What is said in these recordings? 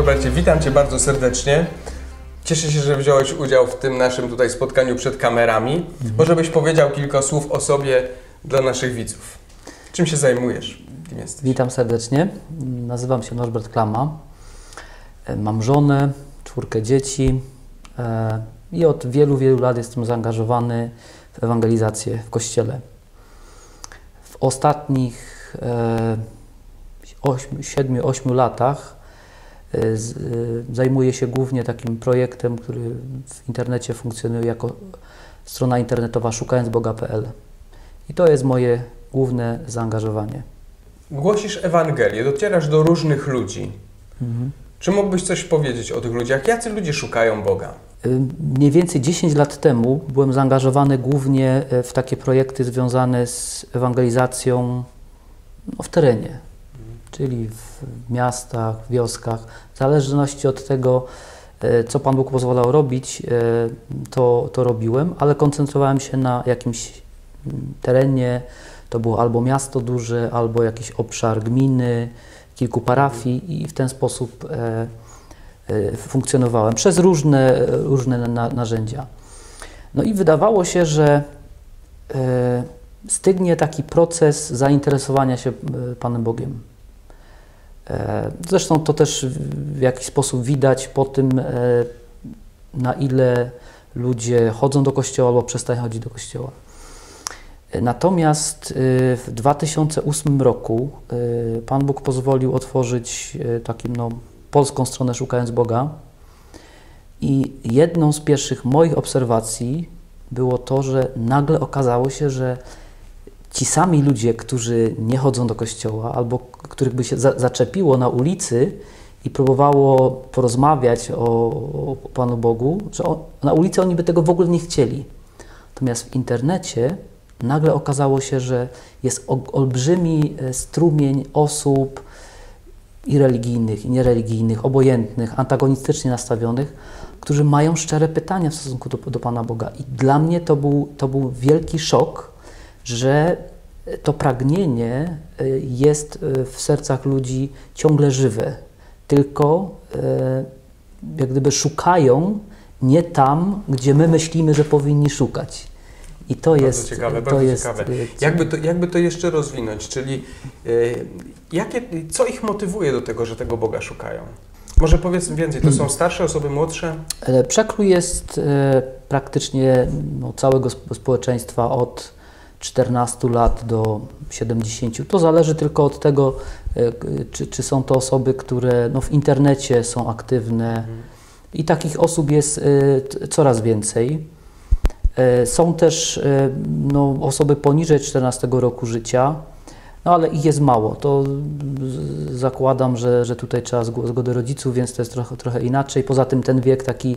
Norbercie, witam Cię bardzo serdecznie. Cieszę się, że wziąłeś udział w tym naszym tutaj spotkaniu przed kamerami. Mhm. Może byś powiedział kilka słów o sobie dla naszych widzów. Czym się zajmujesz? Kim jesteś? Witam serdecznie. Nazywam się Norbert Klama. E, mam żonę, czwórkę dzieci e, i od wielu, wielu lat jestem zaangażowany w ewangelizację w Kościele. W ostatnich e, 7-8 latach e, e, zajmuję się głównie takim projektem, który w internecie funkcjonuje jako strona internetowa szukającboga.pl. I to jest moje główne zaangażowanie. Głosisz Ewangelię, docierasz do różnych ludzi. Mhm. Czy mógłbyś coś powiedzieć o tych ludziach? Jacy ludzie szukają Boga? E, mniej więcej 10 lat temu byłem zaangażowany głównie w takie projekty związane z ewangelizacją no, w terenie, czyli w miastach, wioskach. W zależności od tego, e, co Pan Bóg pozwalał robić, e, to, to robiłem, ale koncentrowałem się na jakimś mm, terenie. To było albo miasto duże, albo jakiś obszar gminy, kilku parafii i w ten sposób e, funkcjonowałem przez różne, różne narzędzia. No i wydawało się, że stygnie taki proces zainteresowania się Panem Bogiem. E, zresztą to też w jakiś sposób widać po tym, e, na ile ludzie chodzą do kościoła albo przestają chodzić do kościoła. E, natomiast w 2008 roku Pan Bóg pozwolił otworzyć taką no, polską stronę Szukając Boga. I jedną z pierwszych moich obserwacji było to, że nagle okazało się, że ci sami ludzie, którzy nie chodzą do kościoła albo których by się za, zaczepiło na ulicy i próbowało porozmawiać o, o Panu Bogu, że on, na ulicy oni by tego w ogóle nie chcieli. Natomiast w internecie nagle okazało się, że jest olbrzymi e, strumień osób i religijnych, i niereligijnych, obojętnych, antagonistycznie nastawionych, którzy mają szczere pytania w stosunku do, do Pana Boga. I dla mnie to był, to był wielki szok, że to pragnienie e, jest e, w sercach ludzi ciągle żywe, tylko e, jak gdyby szukają nie tam, gdzie my myślimy, że powinni szukać. I to bardzo jest. Ciekawe, to bardzo jest, ciekawe. Jakby to, jakby to jeszcze rozwinąć, czyli jakie, co ich motywuje do tego, że tego Boga szukają? Może powiedz więcej, to są starsze osoby, młodsze? Przekrój jest praktycznie no, całego społeczeństwa od 14 lat do 70. To zależy tylko od tego, e, czy, czy są to osoby, które no, w internecie są aktywne i takich osób jest e, coraz więcej. E, są też no, osoby poniżej 14 roku życia, no ale ich jest mało. To zakładam, że, że tutaj trzeba zgody rodziców, więc to jest trochę, trochę inaczej. Poza tym ten wiek taki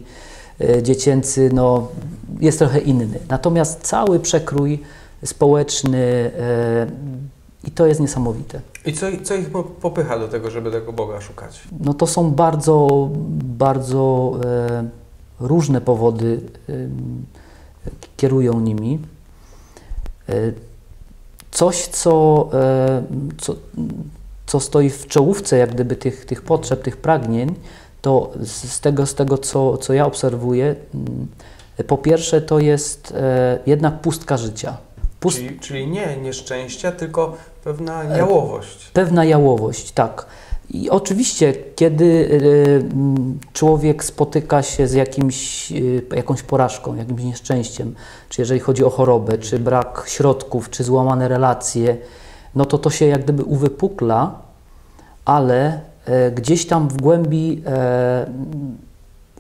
dziecięcy no, jest trochę inny. Natomiast cały przekrój społeczny e, i to jest niesamowite. I co, co ich popycha do tego, żeby tego Boga szukać? No to są bardzo, bardzo e, różne powody e, kierują nimi. Coś, co, co, co stoi w czołówce jak gdyby tych, tych potrzeb, tych pragnień, to z tego, z tego co, co ja obserwuję, po pierwsze to jest jednak pustka życia. Pust... Czyli, czyli nie nieszczęścia, tylko pewna e, jałowość. Pewna jałowość, tak. I oczywiście, kiedy e, człowiek spotyka się z jakimś, e, jakąś porażką, jakimś nieszczęściem, czy jeżeli chodzi o chorobę, czy brak środków, czy złamane relacje, no to to się jak gdyby uwypukla, ale gdzieś tam w głębi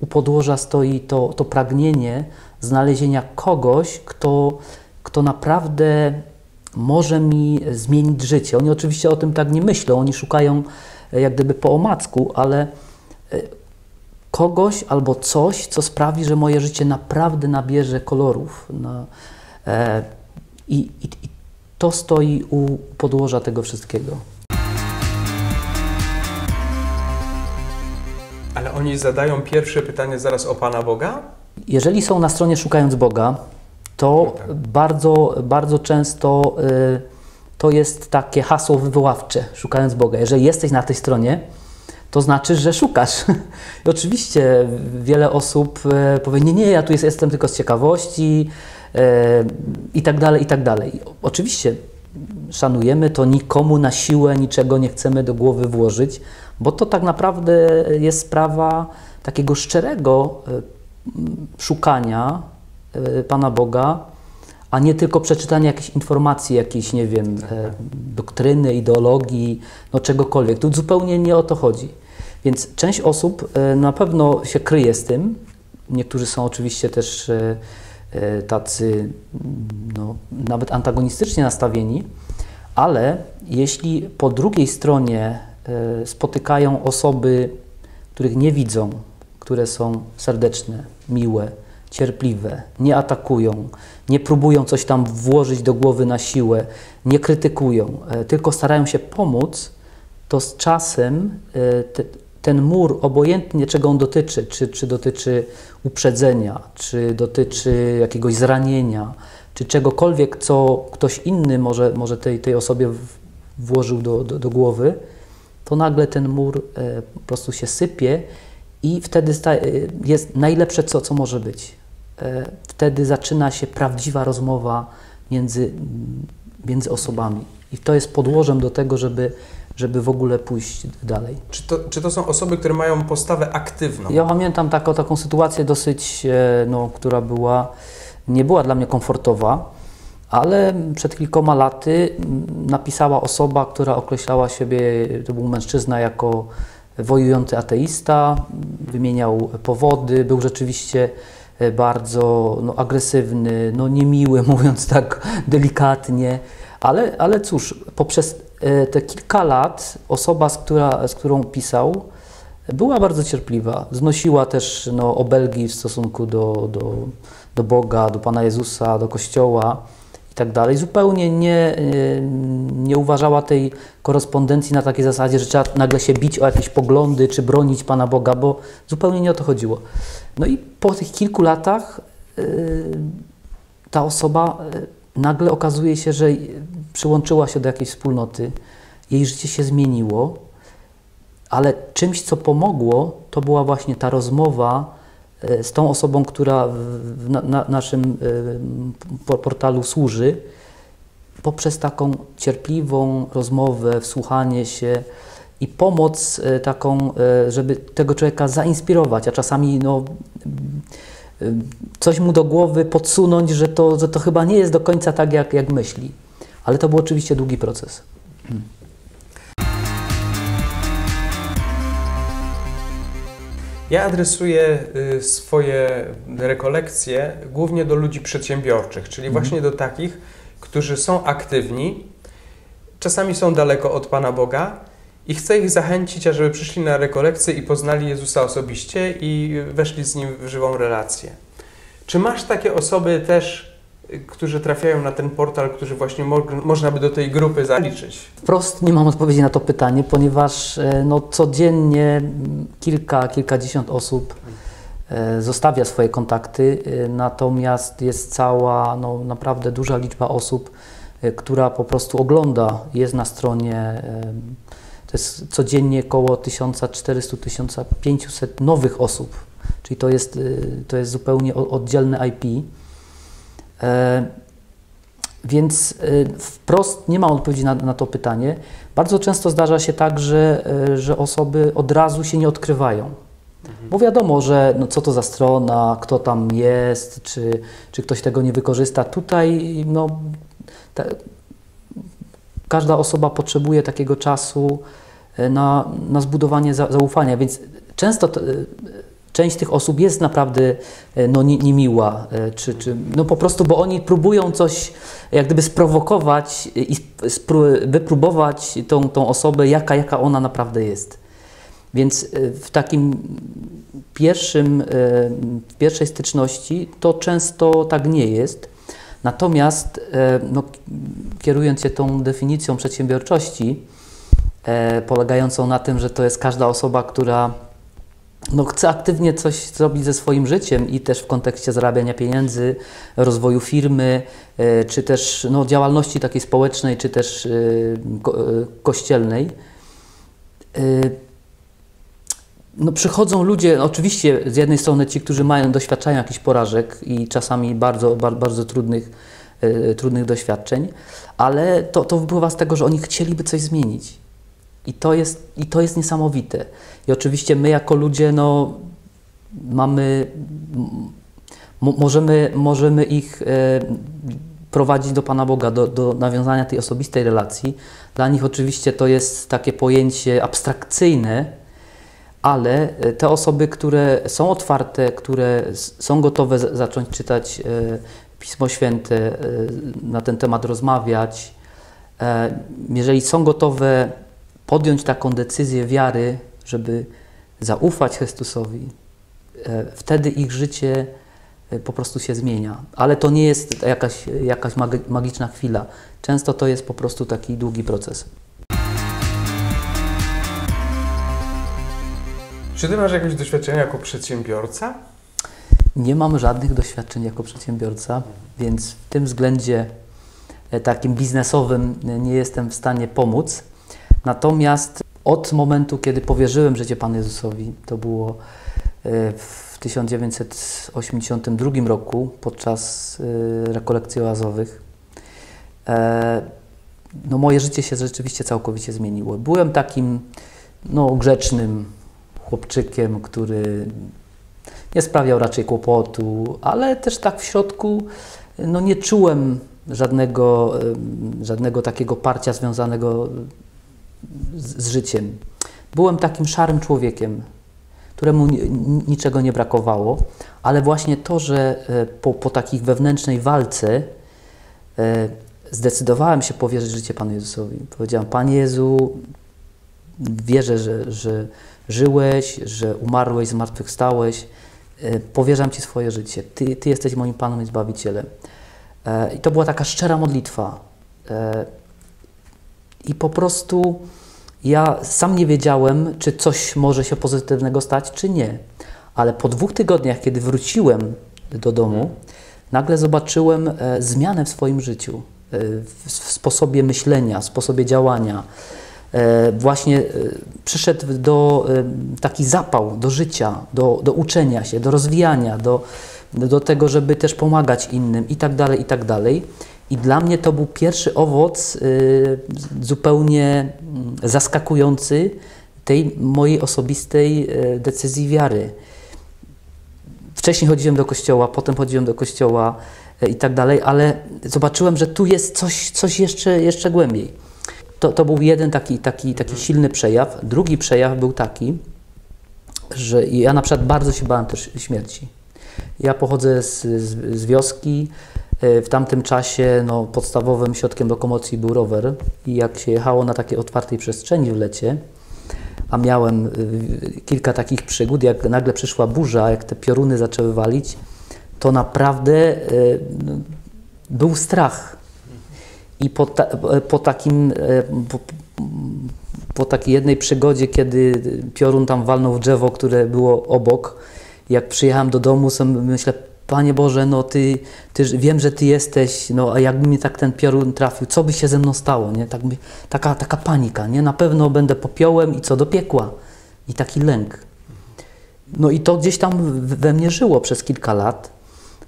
u podłoża stoi to, to pragnienie znalezienia kogoś, kto kto naprawdę może mi zmienić życie. Oni oczywiście o tym tak nie myślą, oni szukają e, jak gdyby po omacku, ale e, kogoś albo coś, co sprawi, że moje życie naprawdę nabierze kolorów. No, e, i, i, I to stoi u podłoża tego wszystkiego. Ale oni zadają pierwsze pytanie zaraz o Pana Boga? Jeżeli są na stronie Szukając Boga, to bardzo, bardzo często y, to jest takie hasło wywoławcze, szukając Boga. Jeżeli jesteś na tej stronie, to znaczy, że szukasz. I oczywiście wiele osób e, powie, nie, nie, ja tu jest, jestem tylko z ciekawości e, i tak dalej, i tak dalej. Oczywiście szanujemy to, nikomu na siłę niczego nie chcemy do głowy włożyć, bo to tak naprawdę jest sprawa takiego szczerego szukania Pana Boga, a nie tylko przeczytanie jakiejś informacji, jakiejś, nie wiem, e, doktryny, ideologii, no czegokolwiek. Tu zupełnie nie o to chodzi. Więc część osób e, na pewno się kryje z tym. Niektórzy są oczywiście też e, e tacy no, nawet antagonistycznie nastawieni, ale jeśli po drugiej stronie e, spotykają osoby, których nie widzą, które są serdeczne, miłe, cierpliwe, nie atakują, nie próbują coś tam włożyć do głowy na siłę, nie krytykują, e, tylko starają się pomóc, to z czasem e, te, ten mur, obojętnie czego on dotyczy, czy, czy dotyczy uprzedzenia, czy dotyczy jakiegoś zranienia, czy czegokolwiek, co ktoś inny może, może tej, tej osobie włożył do, do, do głowy, to nagle ten mur e, po prostu się sypie i wtedy jest najlepsze, co, co może być. E, wtedy zaczyna się prawdziwa rozmowa między, między osobami. I to jest podłożem do tego, żeby, żeby w ogóle pójść dalej. Czy to, czy to są osoby, które mają postawę aktywną? Ja pamiętam taką, taką sytuację dosyć, e, no, która była, nie była dla mnie komfortowa, ale przed kilkoma laty napisała osoba, która określała siebie, to był mężczyzna, jako wojujący ateista, wymieniał powody, był rzeczywiście bardzo no, agresywny, no, niemiły, mówiąc tak delikatnie, ale, ale cóż, poprzez e, te kilka lat osoba, z, która, z którą pisał, była bardzo cierpliwa. Znosiła też no, obelgi w stosunku do, do, do Boga, do Pana Jezusa, do Kościoła i tak dalej. Zupełnie nie, nie uważała tej korespondencji na takiej zasadzie, że trzeba nagle się bić o jakieś poglądy czy bronić Pana Boga, bo zupełnie nie o to chodziło. No i po tych kilku latach y, ta osoba y, nagle okazuje się, że przyłączyła się do jakiejś wspólnoty, jej życie się zmieniło, ale czymś, co pomogło, to była właśnie ta rozmowa z tą osobą, która w na, na naszym portalu służy, poprzez taką cierpliwą rozmowę, wsłuchanie się, i pomoc e, taką, e, żeby tego człowieka zainspirować, a czasami no, coś mu do głowy podsunąć, że to, że to chyba nie jest do końca tak, jak, jak myśli. Ale to był oczywiście długi proces. Ja adresuję y, swoje rekolekcje głównie do ludzi przedsiębiorczych, czyli mhm. właśnie do takich, którzy są aktywni, czasami są daleko od Pana Boga, i chcę ich zachęcić, ażeby przyszli na rekolekcję i poznali Jezusa osobiście i weszli z Nim w żywą relację. Czy masz takie osoby też, którzy trafiają na ten portal, którzy właśnie mo można by do tej grupy zaliczyć? Wprost nie mam odpowiedzi na to pytanie, ponieważ e, no, codziennie kilka, kilkadziesiąt osób e, zostawia swoje kontakty, e, natomiast jest cała, no, naprawdę duża liczba osób, która po prostu ogląda, jest na stronie to jest codziennie około 1400-1500 nowych osób, czyli to jest, to jest zupełnie oddzielne IP. E, więc y, wprost nie ma odpowiedzi na, na, to pytanie. Bardzo często zdarza się tak, że, y, że osoby od razu się nie odkrywają. Mhm. Bo wiadomo, że no co to za strona, kto tam jest, czy, czy ktoś tego nie wykorzysta. Tutaj no, ta, każda osoba potrzebuje takiego czasu, E, na, na zbudowanie za, zaufania, więc często to, e, część tych osób jest naprawdę e, no, nie, niemiła, czy, czy, no po prostu, bo oni próbują coś jak gdyby sprowokować i wypróbować tą, tą osobę, jaka, jaka ona naprawdę jest. Więc w takim pierwszym, w pierwszej styczności to często tak nie jest. Natomiast no, kierując się tą definicją przedsiębiorczości, e, polegającą na tym, że to jest każda osoba, która no, chce aktywnie coś zrobić ze swoim życiem i też w kontekście zarabiania pieniędzy, rozwoju firmy, e, czy też no, działalności takiej społecznej, czy też e, ko, e, kościelnej. No przychodzą ludzie, oczywiście z jednej strony ci, którzy mają, doświadczają jakichś porażek i czasami bardzo, bardzo, trudnych, trudnych doświadczeń, ale to, to wypływa z tego, że oni chcieliby coś zmienić. I to jest, i to jest niesamowite. I oczywiście my jako ludzie, no, mamy, możemy, możemy ich e, prowadzić do Pana Boga, do, do nawiązania tej osobistej relacji. Dla nich oczywiście to jest takie pojęcie abstrakcyjne, ale e, te osoby, które są otwarte, które są gotowe zacząć czytać e, Pismo Święte, e, na ten temat rozmawiać, e, jeżeli są gotowe podjąć taką decyzję wiary, żeby zaufać Chrystusowi, e, wtedy ich życie e, po prostu się zmienia. Ale to nie jest jakaś, jakaś magi- magiczna chwila. Często to jest po prostu taki długi proces. Czy ty masz jakieś doświadczenie jako przedsiębiorca? Nie mam żadnych doświadczeń jako przedsiębiorca, więc w tym względzie e, takim biznesowym nie jestem w stanie pomóc. Natomiast od momentu, kiedy powierzyłem życie Panu Jezusowi, to było e, w 1982 roku podczas e, rekolekcji oazowych, e, no moje życie się rzeczywiście całkowicie zmieniło. Byłem takim no, grzecznym chłopczykiem, który nie sprawiał raczej kłopotu, ale też tak w środku no, nie czułem żadnego, żadnego takiego parcia związanego z, życiem. Byłem takim szarym człowiekiem, któremu ni- niczego nie brakowało, ale właśnie to, że e, po, po takiej wewnętrznej walce e, zdecydowałem się powierzyć życie Panu Jezusowi. Powiedziałem, Panie Jezu, wierzę, że, że żyłeś, że umarłeś, zmartwychwstałeś, e, powierzam Ci swoje życie. Ty, Ty jesteś moim Panem i Zbawicielem. I to była taka szczera modlitwa. I po prostu ja sam nie wiedziałem, czy coś może się pozytywnego stać, czy nie. Ale po dwóch tygodniach, kiedy wróciłem do domu, nagle zobaczyłem e, zmianę w swoim życiu, e, w, sposobie myślenia, w sposobie działania. E, właśnie przyszedł do taki zapał do życia, do, do uczenia się, do rozwijania, do, do tego, żeby też pomagać innym i tak dalej, i tak dalej. I dla mnie to był pierwszy owoc y, zupełnie mm, zaskakujący tej mojej osobistej y, decyzji wiary. Wcześniej chodziłem do kościoła, potem chodziłem do kościoła y, i tak dalej, ale zobaczyłem, że tu jest coś, coś jeszcze, jeszcze głębiej. To, to był jeden taki, taki, taki silny przejaw. Drugi przejaw był taki, że ja na przykład bardzo się bałem też śmierci. Ja pochodzę z, z, z wioski. E, W tamtym czasie no, podstawowym środkiem lokomocji był rower i jak się jechało na takiej otwartej przestrzeni w lecie, a miałem y, kilka takich przygód, jak nagle przyszła burza, jak te pioruny zaczęły walić, to naprawdę y, no, był strach. I po, ta, po takim, e, po, po takiej jednej przygodzie, kiedy piorun tam walnął w drzewo, które było obok, jak przyjechałem do domu, sobie myślę, Panie Boże, no ty, ty, wiem, że Ty jesteś, no a jakby mi tak ten piorun trafił, co by się ze mną stało, nie? Tak, mi- taka, taka panika, nie? Na pewno będę popiołem i co do piekła. I taki lęk. No i to gdzieś tam we mnie żyło przez kilka lat.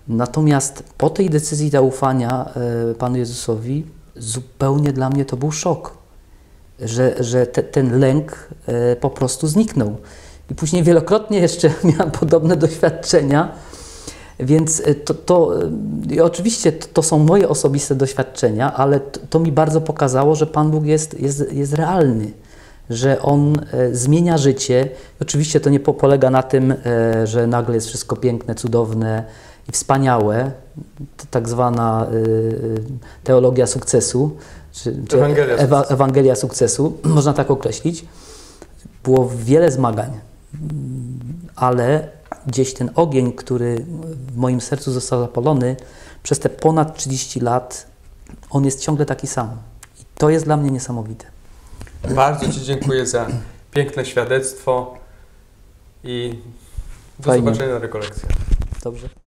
Natomiast po tej decyzji zaufania e, Panu Jezusowi, zupełnie dla mnie to był szok, że, że te, ten lęk e, po prostu zniknął. I później wielokrotnie jeszcze miałem podobne doświadczenia, więc e, to, to e, i oczywiście to, to są moje osobiste doświadczenia, ale to, to mi bardzo pokazało, że Pan Bóg jest, jest, jest realny, że On e, zmienia życie. Oczywiście to nie po, polega na tym, e, że nagle jest wszystko piękne, cudowne i wspaniałe, tak zwana e, teologia sukcesu, czy, czy Ewangelia Ewa, sukcesu. Ewangelia sukcesu, można tak określić. Było wiele zmagań, ale gdzieś ten ogień, który w moim sercu został zapalony przez te ponad 30 lat, on jest ciągle taki sam. I to jest dla mnie niesamowite. Bardzo Ci dziękuję za piękne świadectwo i do Fajnie. zobaczenia na rekolekcjach. Dobrze.